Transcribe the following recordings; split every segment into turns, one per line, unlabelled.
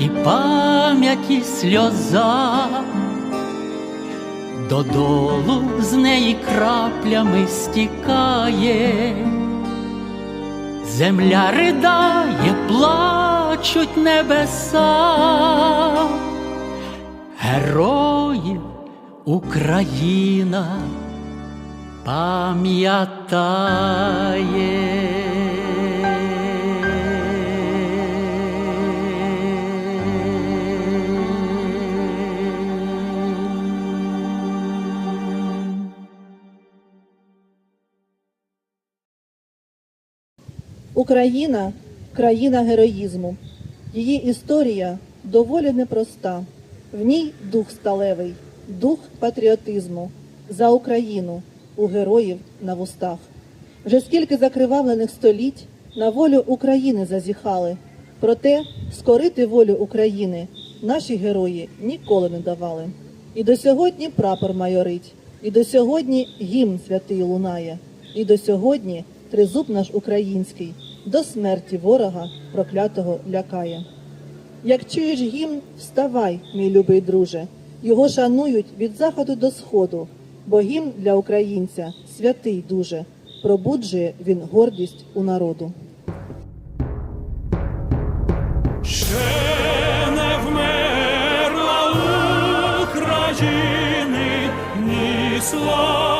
і пам'яті сльоза, додолу з неї краплями стікає, земля ридає, плачуть небеса, героїв Україна пам'ятає.
Україна країна героїзму. Її історія доволі непроста. В ній дух сталевий, дух патріотизму за Україну у героїв на вустах. Вже скільки закривавлених століть на волю України зазіхали. Проте скорити волю України наші герої ніколи не давали. І до сьогодні прапор майорить, і до сьогодні гімн святий лунає, і до сьогодні тризуб наш український до смерті ворога проклятого лякає. Як чуєш гімн, вставай, мій любий друже, його шанують від заходу до сходу, бо гімн для українця святий дуже, пробуджує він гордість у народу.
Ще не вмерла України слава,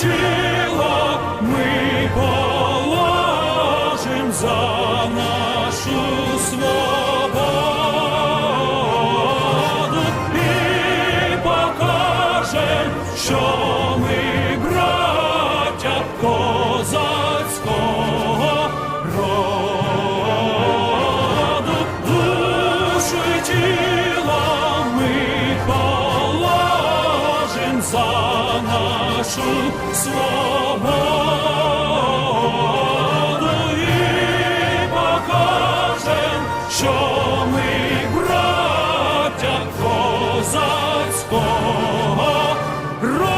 душу нашу свободу і покажем, що ми браття козацького роду.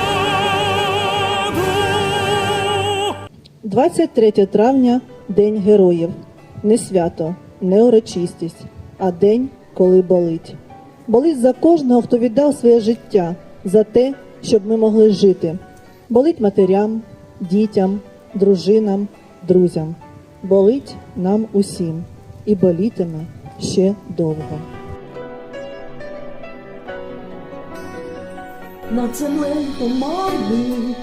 23 травня День героїв. Не свято, не урочистість, а день, коли болить. Болить за кожного, хто віддав своє життя за те, щоб ми могли жити. Болить матерям, дітям, дружинам, друзям. Болить нам усім і болітиме ще довго.
над землею тумани,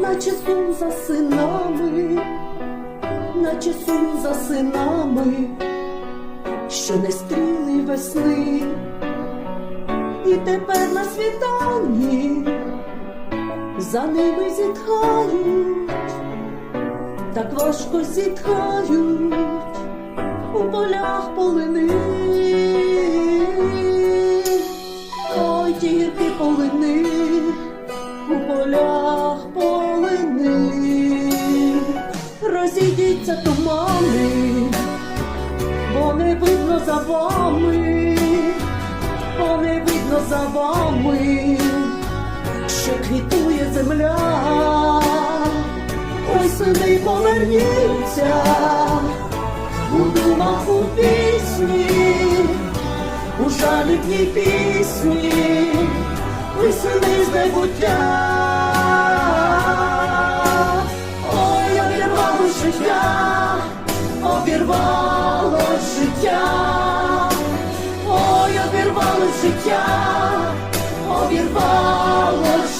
наче сум за синами, наче сум за синами, що не стріли весни, і тепер на світанні за ними зітхають, так важко зітхають у полях полини. Ой, тільки полини, у полях полини, розійдіться тумани, бо не видно за вами, бо не видно за вами, що квітує земля, ой, сини поверніться, у думах у пісні у жалібній пісні, висини з небуття. Ой, обірвало життя, обірвало життя, ой, обірвало життя, обірвало життя,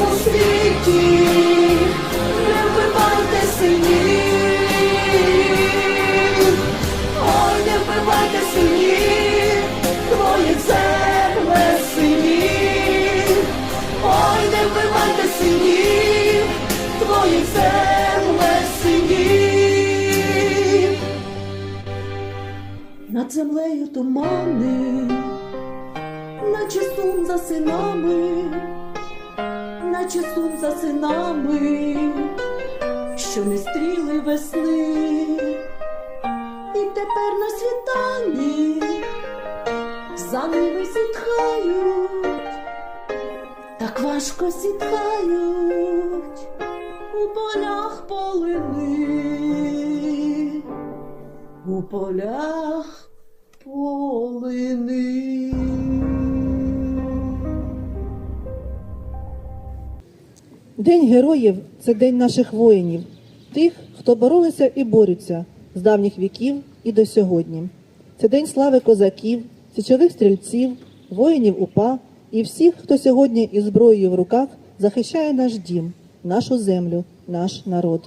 цьому світі, не вбивайте синів, ой, не вбивайте синів, твоїх земле синів, ой, не вбивайте синів, твоїх земле синів. Над землею тумани, наче сум за синами, наче сум за синами, що не стріли весни, і тепер на світанні за ними зітхають, так важко зітхають у полях полини. У полях полини.
День героїв це день наших воїнів, тих, хто боролися і борються з давніх віків і до сьогодні. Це день слави козаків, січових стрільців, воїнів УПА і всіх, хто сьогодні із зброєю в руках захищає наш дім, нашу землю, наш народ.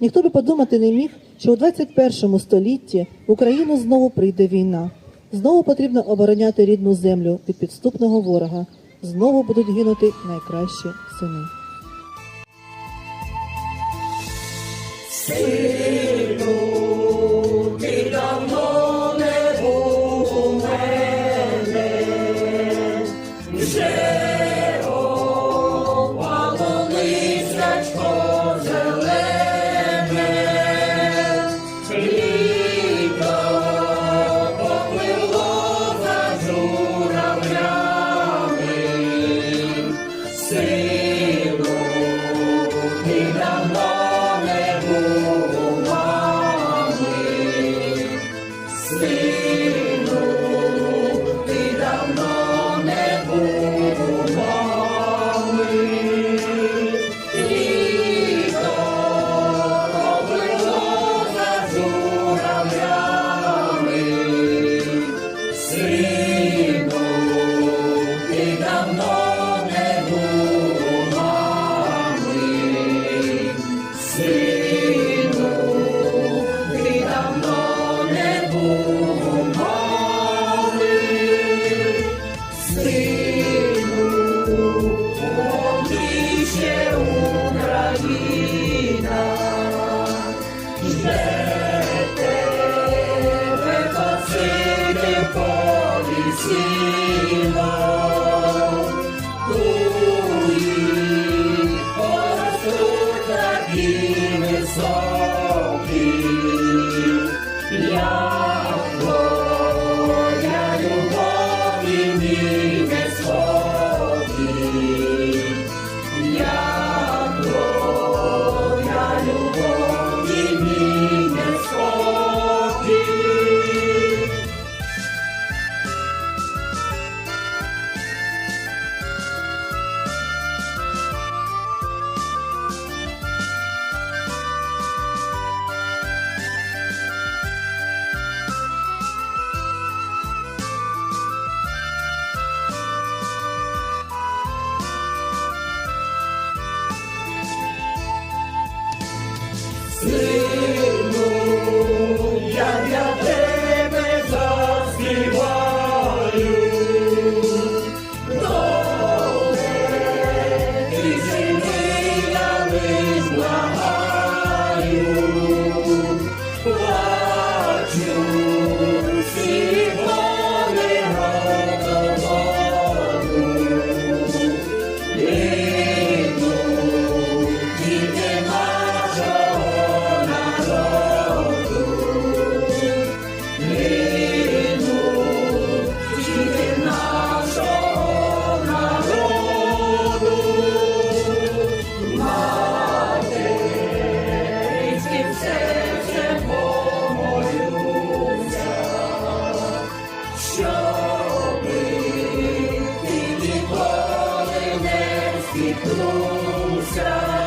Ніхто би подумати не міг, що у 21 столітті в Україну знову прийде війна. Знову потрібно обороняти рідну землю від підступного ворога. Знову будуть гинути найкращі сини. Сину, ти давно Освітлуся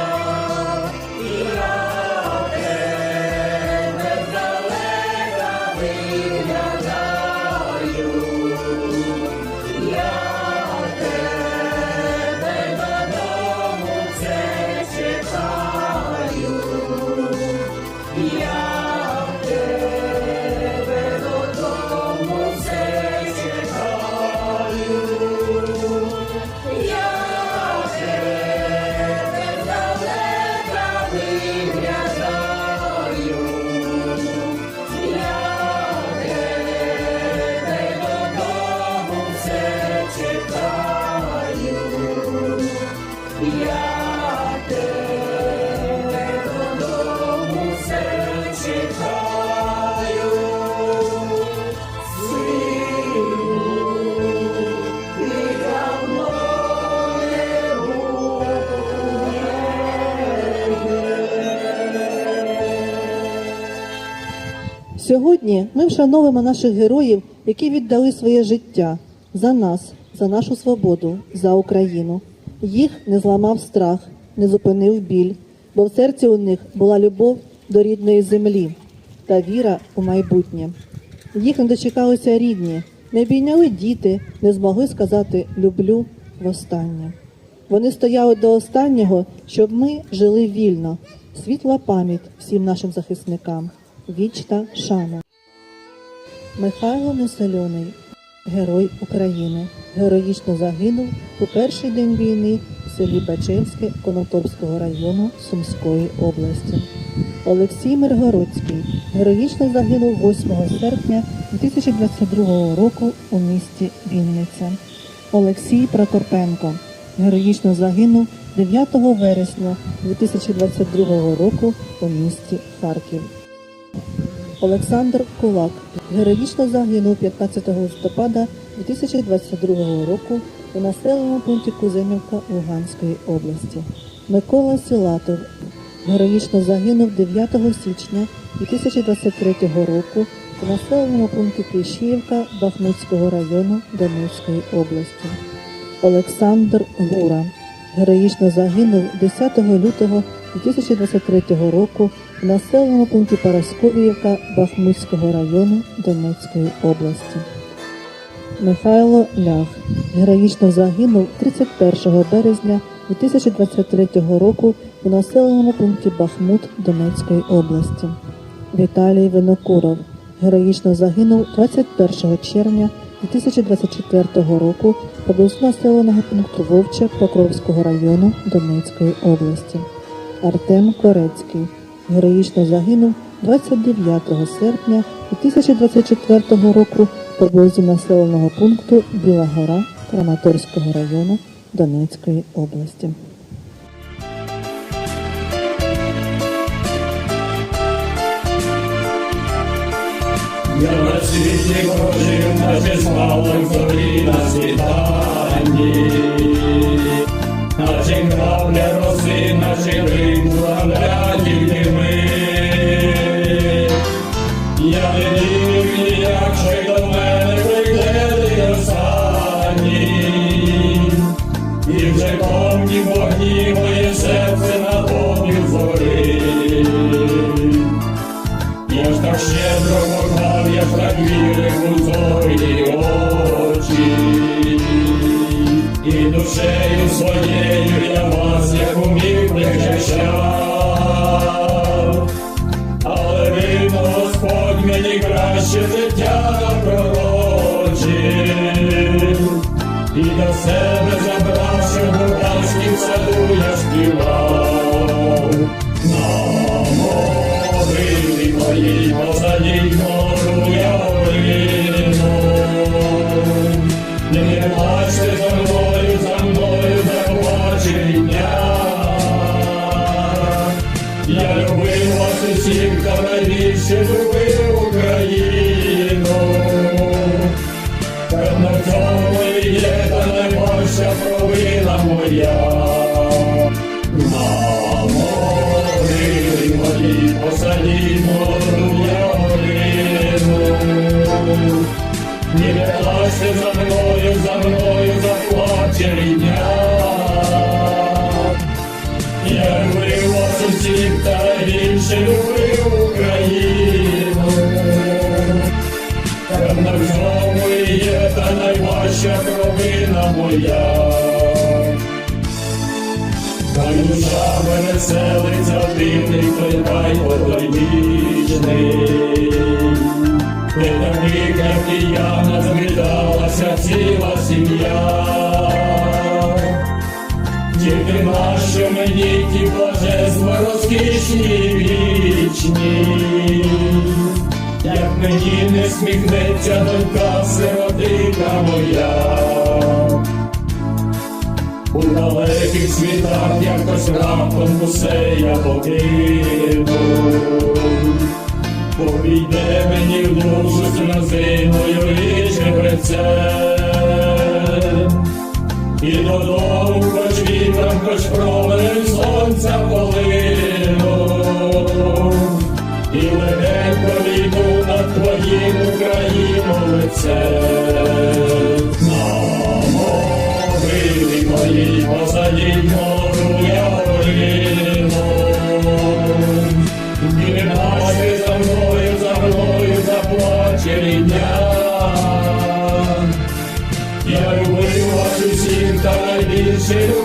Сьогодні ми вшановуємо наших героїв, які віддали своє життя за нас, за нашу свободу, за Україну. Їх не зламав страх, не зупинив біль, бо в серці у них була любов до рідної землі та віра у майбутнє. Їх не дочекалися рідні, не обійняли діти, не змогли сказати люблю востаннє. Вони стояли до останнього, щоб ми жили вільно. Світла пам'ять всім нашим захисникам, вічна шана. Михайло Несольоний, герой України, героїчно загинув у перший день війни в селі Бачевське Конотопського району Сумської області. Олексій Миргородський героїчно загинув 8 серпня 2022 року у місті Вінниця. Олексій Прокопенко героїчно загинув 9 вересня 2022 року у місті Харків. Олександр Кулак героїчно загинув 15 листопада 2022 року у населеному пункті Куземівка Луганської області. Микола Сілатов героїчно загинув 9 січня 2023 року у населеному пункті Кліщіївка Бахмутського району Донецької області. Олександр Гура героїчно загинув 10 лютого 2023 року в населеному пункті Парасковіївка Бахмутського району Донецької області. Михайло Лях героїчно загинув 31 березня 2023 року у населеному пункті Бахмут Донецької області. Віталій Винокуров героїчно загинув 21 червня 2024 року поблизу населеного пункту Вовче Покровського району Донецької області. Артем Корецький героїчно загинув 29 серпня 2024 року поблизу населеного пункту Біла Гора Краматорського району Донецької області.
Я на світі прожив, наче спалах зорі на світанні. Наче крапля роси, найважча провина моя. Хай душа мене селиться в дивний той рай потойбічний. Де таких, як і я, назміталася ціла сім'я. Тільки нащо мені ті блаженства розкішні вічні, як мені не сміхнеться донька сиротика моя. У далеких світах якось раптом усе я покину. Повійде мені в душу сльозиною і чебрецем. І додому хоч вітром, хоч променем сонця полину. Я любив вас усіх та найбільше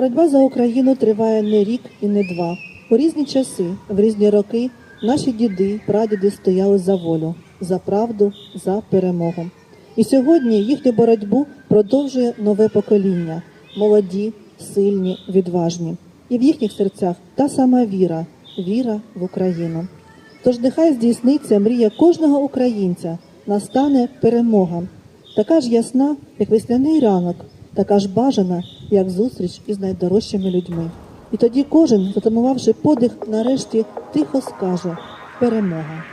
Боротьба за Україну триває не рік і не два. У різні часи, в різні роки наші діди, прадіди стояли за волю, за правду, за перемогу. І сьогодні їхню боротьбу продовжує нове покоління молоді, сильні, відважні. І в їхніх серцях та сама віра, віра в Україну. Тож нехай здійсниться мрія кожного українця, настане перемога, така ж ясна, як весняний ранок, така ж бажана, як зустріч із найдорожчими людьми. І тоді кожен, затамувавши подих, нарешті тихо скаже перемога.